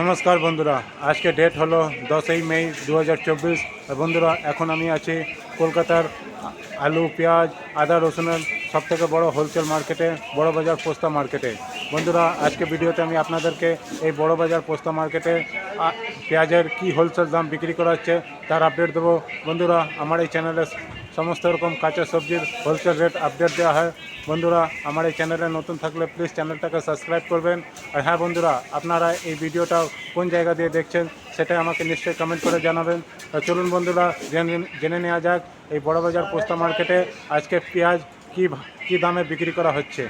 নমস্কার বন্ধুরা, আজকে ডেট হলো দশই মে দু হাজার চব্বিশ। বন্ধুরা, এখন আমি আছি কলকাতার আলু, পেঁয়াজ, আদা রসুনের সব থেকে বড় হোলসেল মার্কেটে বড় বাজার পোস্তা মার্কেটে বন্ধুরা, আজকে ভিডিওতে আমি আপনাদেরকে এই বড় বাজার পোস্তা মার্কেটে পেঁয়াজের কি হোলসেল দাম বিক্রি করা হচ্ছে তার আপডেট দেবো। বন্ধুরা, আমার এই চ্যানেলে সমস্ত রকম কাঁচা সবজির হোলসেল রেট আপডেট দেওয়া হয়। বন্ধুরা, আমার এই চ্যানেলে নতুন থাকলে প্লিজ চ্যানেলটাকে সাবস্ক্রাইব করবেন। আর হ্যাঁ বন্ধুরা, আপনারা এই ভিডিওটা কোন জায়গা দিয়ে দেখছেন সেটা আমাকে নিশ্চয়ই কমেন্ট করে জানাবেন। চলুন বন্ধুরা, জেনে- নেওয়া যাক এই বড়বাজার পোস্তা মার্কেটে আজকে পেঁয়াজ কী কী দামে বিক্রি করা হচ্ছে।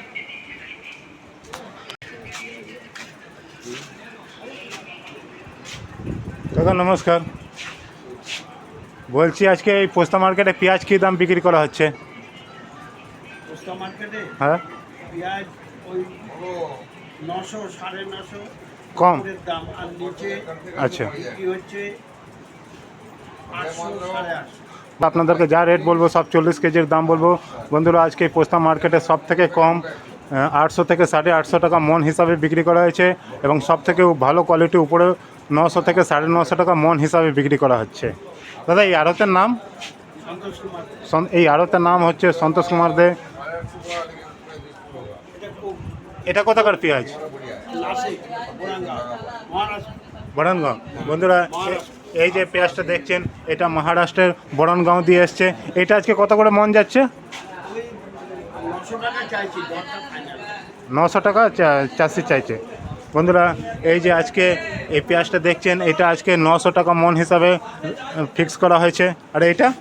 কাকা নমস্কার। বলছি আজকে এই পোস্তা মার্কেটে পেঁয়াজ কী দাম বিক্রি করা হচ্ছে? পোস্তা মার্কেটে হ্যাঁ? পেঁয়াজ ওই নশো সাড়ে নশো কম। দাম আর নিচে আচ্ছা। বিক্রি হচ্ছে? আপনাদেরকে যা রেট বলব সব চল্লিশ কেজির দাম বলব। বন্ধুরা আজকে এই পোস্তা মার্কেটে সব থেকে কম আটশো থেকে সাড়ে আটশো টাকা মন হিসাবে বিক্রি করা হয়েছে এবং সব থেকে ভালো কোয়ালিটি উপরে নশো থেকে সাড়ে নশো টাকা মন হিসাবে বিক্রি করা হচ্ছে। দাদা এই আড়তের নাম? সন- এই আড়তের নাম হচ্ছে সন্তোষ কুমার দে। এটা কোথাকার পেঁয়াজ? বরণগাঁও বন্ধুরা এই যে পেঁয়াজটা দেখছেন এটা মহারাষ্ট্রের বরণগাঁও দিয়ে এসছে। এটা আজকে কত করে মন যাচ্ছে? নশো টাকা চাষি চাইছে। বন্ধুরা এই যে আজকে এই পেঁয়াজটা দেখছেন এটা আজকে নশো টাকা মন হিসাবে ফিক্স করা হয়েছে। আর এটা?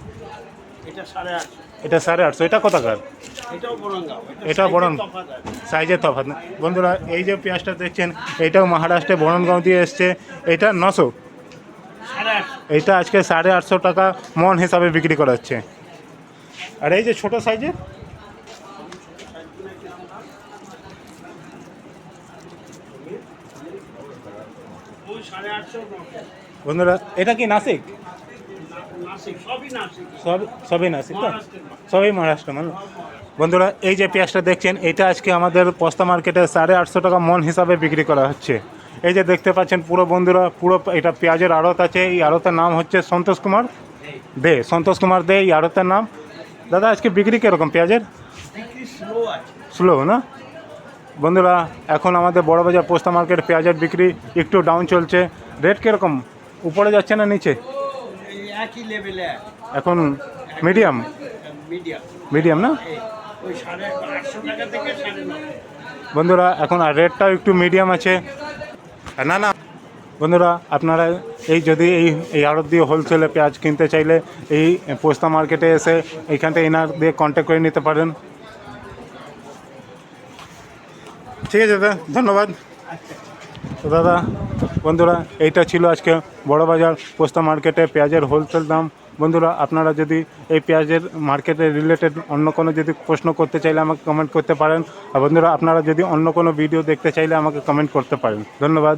এটা সাড়ে আটশো। এটা এটা কোথাকার এটাও বরং- সাইজের তফাৎ না। বন্ধুরা এই যে পেঁয়াজটা দেখছেন এটাও মহারাষ্ট্রে বরণগাঁও দিয়ে এসছে। এটা নশো? এটা আজকে সাড়ে আটশো টাকা মন হিসাবে বিক্রি করা হচ্ছে। আর এই যে ছোটো সাইজের ওই সাড়ে আটশো নশো বন্ধুরা এটা কি নাসিক? নাসিক সবই নাসিক। সব সবই নাসিক তো? সবই মহারাষ্ট্র মানে বন্ধুরা এই যে পেঁয়াজটা দেখছেন এটা আজকে আমাদের পস্তা মার্কেটে সাড়ে আটশো টাকা মন হিসাবে বিক্রি করা হচ্ছে। এই যে দেখতে পাচ্ছেন পুরো বন্ধুরা পুরো এটা পেঁয়াজের আড়ত আছে। এই আড়তের নাম হচ্ছে সন্তোষ কুমার দে। সন্তোষ কুমার দে এই আড়তের নাম। দাদা আজকে বিক্রি কীরকম পেঁয়াজের? স্লো না? বন্ধুরা এখন আমাদের বড়বাজার পোস্তা মার্কেট পেঁয়াজের বিক্রি একটু ডাউন চলছে। রেট কীরকম? উপরে যাচ্ছে না নিচে? এই একই লেভেলে এখন মিডিয়াম মিডিয়াম মিডিয়াম না? বন্ধুরা এখন আর রেটটাও একটু মিডিয়াম আছে। না না। বন্ধুরা আপনারা এই যদি এই এই আড়ত দিয়ে হোলসেলে পেঁয়াজ কিনতে চাইলে এই পোস্তা মার্কেটে এসে এইখান থেকে এনার দিয়ে কন্ট্যাক্ট করে নিতে পারেন। ঠিক আছে, দাদা, ধন্যবাদ। তো দাদা, বন্ধুরা, এইটা ছিল আজকে বড় বাজার পোস্তা মার্কেটে পেঁয়াজের হোলসেল দাম। বন্ধুরা, আপনারা যদি এই পেঁয়াজের মার্কেটে রিলেটেড অন্য কোনো যদি প্রশ্ন করতে চাইলে আমাকে কমেন্ট করতে পারেন। আর বন্ধুরা, আপনারা যদি অন্য কোনো ভিডিও দেখতে চাইলে আমাকে কমেন্ট করতে পারেন। ধন্যবাদ।